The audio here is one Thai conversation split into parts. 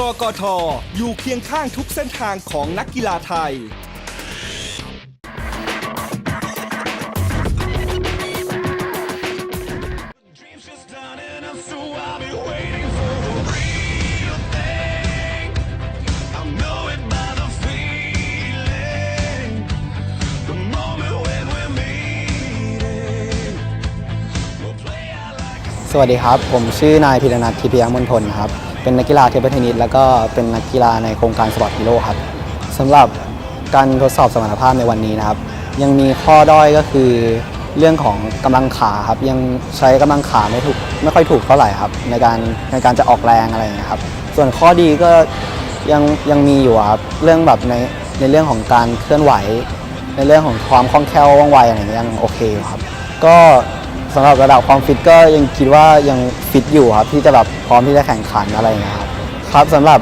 กกทอยู่เคียงข้างทุกเส้นทางของนักกีฬาไทย Dreams just done enough, so I'll be waiting for the real thing. I know it by the feeling. The moment when we're meeting. We'll play out like a สวัสดีครับ ผมชื่อนายพิรนัททิพยมณฑลครับ เป็นนักกีฬาเทเบิลเทนนิสแล้วก็เป็นนักกีฬาในโครงการสปอร์ตฮีโร่ครับสำหรับการทดสอบสมรรถภาพในวันนี้นะครับ ยังมีข้อด้อยก็คือเรื่องของกำลังขาครับ ยังใช้กำลังขาไม่ถูกไม่ค่อยถูกเท่าไหร่ครับ ในการในการจะออกแรงอะไรอย่างเงี้ยครับ ส่วนข้อดีก็ยังยังมีอยู่ครับเรื่องแบบในในเรื่องของการเคลื่อนไหว ในเรื่องของความคล่องแคล่วว่องไวอะไรอย่างเงี้ยยังโอเคอยู่ครับ ก็ สำหรับระดับความฟิตก็ยังคิดว่ายังฟิตอยู่ครับที่จะแบบพร้อมที่จะแข่งขันอะไรอย่างเงี้ยครับครับสำหรับ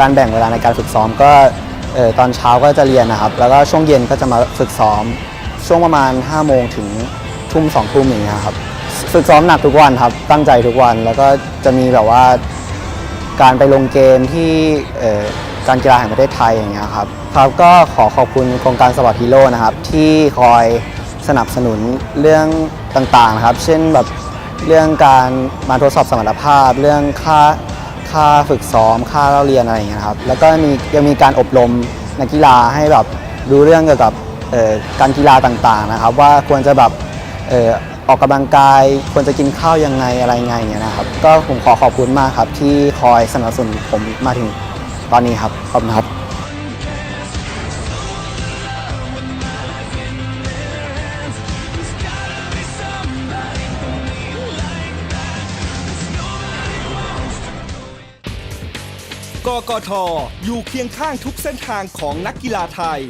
การแบ่งเวลาในการฝึกซ้อมก็ตอนเช้าก็จะเรียนนะครับ แล้วก็ช่วงเย็นก็จะมาฝึกซ้อม ช่วงประมาณ 5 โมงถึงทุ่มสองทุ่มอย่างเงี้ยครับฝึกซ้อมหนักทุกวันครับ ตั้งใจทุกวันแล้วก็จะมีแบบว่าการไปลงเกมที่การกีฬาแห่งประเทศไทยอย่างเงี้ยครับครับก็ขอขอบคุณโครงการสปอร์ตฮีโร่นะครับที่คอย สนับสนุนเรื่องต่างๆนะครับ เช่นแบบเรื่องการมาทดสอบสมรรถภาพ เรื่องค่าค่าฝึกซ้อมค่าเล่าเรียนอะไรอย่างเงี้ยครับแล้วก็มียังมีการอบรมนักกีฬาให้แบบรู้เรื่องเกี่ยวกับการกีฬาต่างๆนะครับ ว่าควรจะแบบออกกำลังกายควรจะกินข้าวยังไงอะไรไงอย่างเงี้ยนะครับ ก็ผมขอขอบคุณมากครับที่คอยสนับสนุนผมมาถึงตอนนี้ครับขอบคุณครับ กกทอยู่เคียงข้างทุกเส้นทางของนักกีฬาไทย